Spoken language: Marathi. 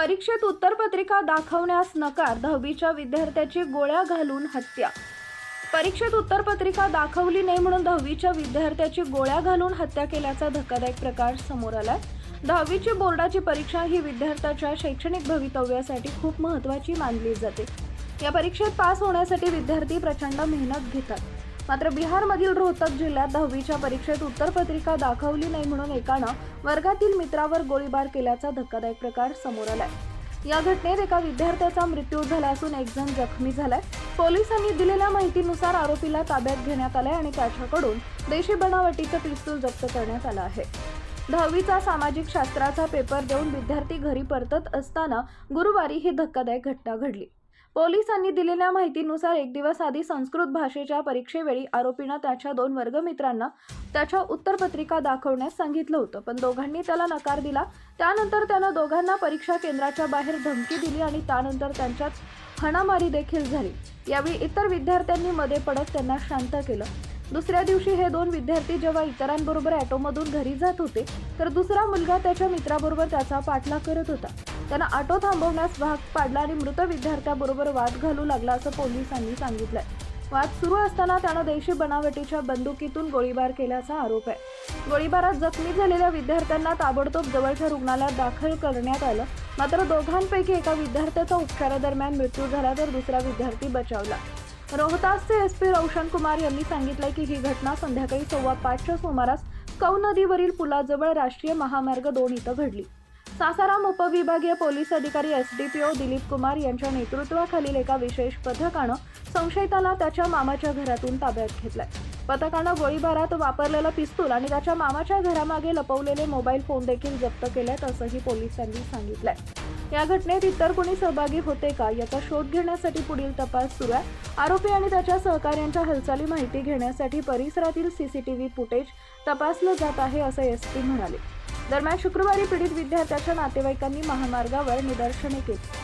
परीक्षेत उत्तरपत्रिका दाखवण्यास नकार दहावीच्या विद्यार्थ्याची गोळ्या घालून हत्या. परीक्षेत उत्तरपत्रिका दाखवली नाही म्हणून दहावीच्या विद्यार्थ्याची गोळ्या घालून हत्या केल्याचा धक्कादायक प्रकार समोर आलाय. दहावीची बोर्डाची परीक्षा ही विद्यार्थ्याच्या शैक्षणिक भवितव्यासाठी खूप महत्त्वाची मानली जाते. या परीक्षेत पास होण्यासाठी विद्यार्थी प्रचंड मेहनत घेतात. मात्र बिहारमधील रोहतक जिल्ह्यात दहावीच्या परीक्षेत उत्तरपत्रिका दाखवली नाही म्हणून एकानं वर्गातील मित्रावर गोळीबार केल्याचा धक्कादायक प्रकार समोर आलाय. या घटनेत एका विद्यार्थ्याचा मृत्यू झाला असून एक जण जखमी झालाय. पोलिसांनी दिलेल्या माहितीनुसार आरोपीला ताब्यात घेण्यात आलंय आणि त्याच्याकडून देशी बनावटीचं पिस्तूल जप्त करण्यात आलं आहे. दहावीचा सामाजिक शास्त्राचा पेपर देऊन विद्यार्थी घरी परतत असताना गुरुवारी ही धक्कादायक घटना घडली. पोलिसांनी दिलेल्या माहितीनुसार एक दिवस आधी संस्कृत भाषेच्या परीक्षेवेळी आरोपीनं त्याच्या दोन वर्गमित्रांना त्याच्या उत्तरपत्रिका दाखवण्यास सांगितलं होतं. पण दोघांनी त्याला नकार दिला. त्यानंतर त्यानं दोघांना परीक्षा केंद्राच्या बाहेर धमकी दिली आणि त्यानंतर त्यांच्यात हाणामारी देखील झाली. यावेळी इतर विद्यार्थ्यांनी मध्ये पडत त्यांना शांत केलं. दुसऱ्या दिवशी हे दोन विद्यार्थी जेव्हा इतरांबरोबर ॲटोमधून घरी जात होते तर दुसरा मुलगा त्याच्या मित्राबरोबर त्याचा पाठलाग करत होता. त्यांना ऑटो थांबवण्यास भाग पाडला आणि मृत विद्यार्थ्याबरोबर वाद घालू लागला असं पोलिसांनी सांगितलंय. वाद सुरू असताना त्यानं देशी बनावटीच्या बंदुकीतून गोळीबार केल्याचा आरोप आहे. गोळीबारात जखमी झालेल्या विद्यार्थ्यांना ताबडतोब जवळच्या रुग्णालयात दाखल करण्यात आलं. मात्र दोघांपैकी एका विद्यार्थ्याचा उपचारादरम्यान मृत्यू झाला तर दुसरा विद्यार्थी बचावला. रोहतासचे एस पी रोशन कुमार यांनी सांगितलंय की ही घटना संध्याकाळी सव्वा पाचच्या सुमारास कौ नदीवरील पुलाजवळ राष्ट्रीय महामार्ग दोन इथं घडली. सासाराम उपविभागीय पोलीस अधिकारी S D P O Dilip Kumar यांच्या नेतृत्वाखालील एका विशेष पथकानं संशयिताला त्याच्या मामाच्या घरातून ताब्यात घेतलाय. पथकानं गोळीबारात वापरलेलं पिस्तूल आणि त्याच्या मामाच्या घरामागे लपवलेले मोबाईल फोन देखील जप्त केल्यात असंही पोलिसांनी सांगितलंय. या घटनेत इतर कोणी सहभागी होते का याचा शोध घेण्यासाठी पुढील तपास सुरू आहे. आरोपी आणि त्याच्या सहकार्यांच्या हालचाली माहिती घेण्यासाठी परिसरातील सीसीटीव्ही फुटेज तपासलं जात आहे असं एस पी म्हणाले. दरम्यान शुक्रवारी पीडित विद्यार्थ्याच्या नातेवाईकांनी महामार्गावर निदर्शने केली.